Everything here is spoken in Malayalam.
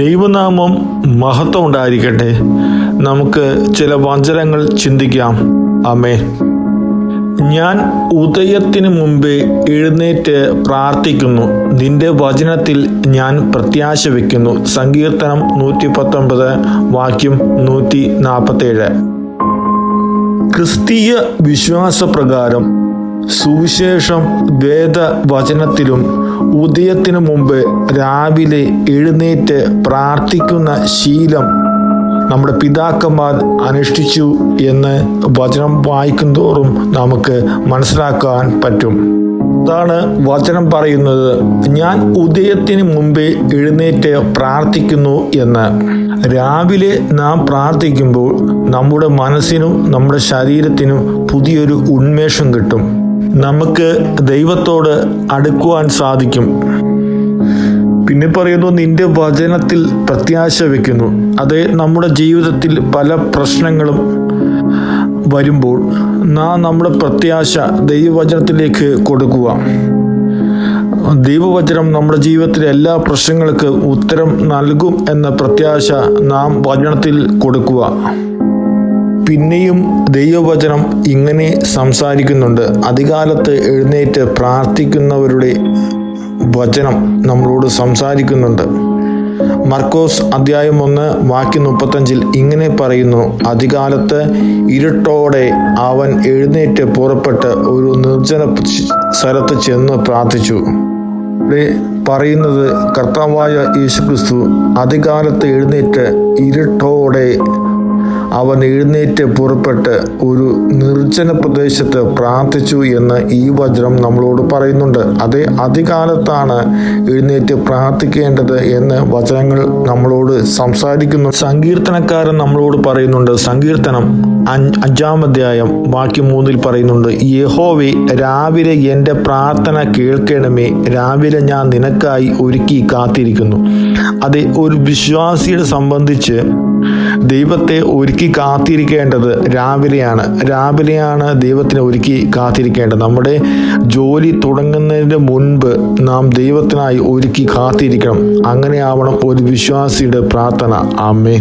ദൈവനാമം മഹത്വം ഉണ്ടായിരിക്കട്ടെ നമുക്ക് ചില വചനങ്ങൾ ചിന്തിക്കാം. അമ്മേ ഞാൻ ഉദയത്തിന് മുമ്പേ എഴുന്നേറ്റ് പ്രാർത്ഥിക്കുന്നു. നിന്റെ വചനത്തിൽ ഞാൻ പ്രത്യാശ വയ്ക്കുന്നു. സങ്കീർത്തനം നൂറ്റി പത്തൊമ്പത് വാക്യം നൂറ്റി നാൽപ്പത്തേഴ് ക്രിസ്തീയ വിശ്വാസപ്രകാരം സുവിശേഷം വേദവചനത്തിലും ഉദയത്തിനു മുമ്പ് രാവിലെ എഴുന്നേറ്റ് പ്രാർത്ഥിക്കുന്ന ശീലം നമ്മുടെ പിതാക്കന്മാർ അനുഷ്ഠിച്ചു എന്ന് വചനം വായിക്കും തോറും നമുക്ക് മനസ്സിലാക്കാൻ പറ്റും. അതാണ് വചനം പറയുന്നത്. ഞാൻ ഉദയത്തിന് മുമ്പേ എഴുന്നേറ്റ് പ്രാർത്ഥിക്കുന്നു എന്ന്. രാവിലെ നാം പ്രാർത്ഥിക്കുമ്പോൾ നമ്മുടെ മനസ്സിനും നമ്മുടെ ശരീരത്തിനും പുതിയൊരു ഉന്മേഷം കിട്ടും. നമുക്ക് ദൈവത്തോട് അടുക്കുവാൻ സാധിക്കും. പിന്നെ പറയുന്നു നിന്റെ വചനത്തിൽ പ്രത്യാശ വെക്കുന്നു. അത് നമ്മുടെ ജീവിതത്തിൽ പല പ്രശ്നങ്ങളും വരുമ്പോൾ നാം നമ്മുടെ പ്രത്യാശ ദൈവവചനത്തിലേക്ക് കൊടുക്കുക. ദൈവവചനം നമ്മുടെ ജീവിതത്തിലെ എല്ലാ പ്രശ്നങ്ങൾക്ക് ഉത്തരം നൽകും എന്ന പ്രത്യാശ നാം വചനത്തിൽ കൊടുക്കുക. പിന്നെയും ദൈവവചനം ഇങ്ങനെ സംസാരിക്കുന്നുണ്ട്. അധികാലത്ത് എഴുന്നേറ്റ് പ്രാർത്ഥിക്കുന്നവരുടെ വചനം നമ്മളോട് സംസാരിക്കുന്നുണ്ട്. മർക്കോസ് അധ്യായം ഒന്ന് വാക്യ മുപ്പത്തഞ്ചിൽ ഇങ്ങനെ പറയുന്നു അധികാലത്ത് ഇരുട്ടോടെ അവൻ എഴുന്നേറ്റ് പുറപ്പെട്ട് ഒരു നിർജന സ്ഥലത്ത് ചെന്ന് പ്രാർത്ഥിച്ചു. പറയുന്നത് കർത്താവായ യേശുക്രിസ്തു അധികാലത്ത് എഴുന്നേറ്റ് ഇരുട്ടോടെ അവൻ എഴുന്നേറ്റ് പുറപ്പെട്ട് ഒരു നിർജന പ്രദേശത്ത് പ്രാർത്ഥിച്ചു എന്ന് ഈ വചനം നമ്മളോട് പറയുന്നുണ്ട്. അതേ അധികാലത്താണ് എഴുന്നേറ്റ് പ്രാർത്ഥിക്കേണ്ടത് എന്ന് വചനങ്ങൾ നമ്മളോട് സംസാരിക്കുന്നു. സങ്കീർത്തനക്കാരൻ നമ്മളോട് പറയുന്നുണ്ട്. സങ്കീർത്തനം അഞ്ചാം അധ്യായം വാക്യം മൂന്നിൽ പറയുന്നുണ്ട് യഹോവേ രാവിലെ എന്റെ പ്രാർത്ഥന കേൾക്കണമേ. രാവിലെ ഞാൻ നിനക്കായി ഒരുക്കി കാത്തിരിക്കുന്നു. അതെ ഒരു വിശ്വാസിയെ സംബന്ധിച്ച് ദൈവത്തെ ഒരുക്കി കാത്തിരിക്കേണ്ടത് രാവിലെയാണ്. രാവിലെയാണ് ദൈവത്തിനെ ഒരുക്കി കാത്തിരിക്കേണ്ടത്. നമ്മുടെ ജോലി തുടങ്ങുന്നതിന് മുൻപ് നാം ദൈവത്തിനായി ഒരുക്കി കാത്തിരിക്കണം. അങ്ങനെയാവണം ഒരു വിശ്വാസിയുടെ പ്രാർത്ഥന. ആമേ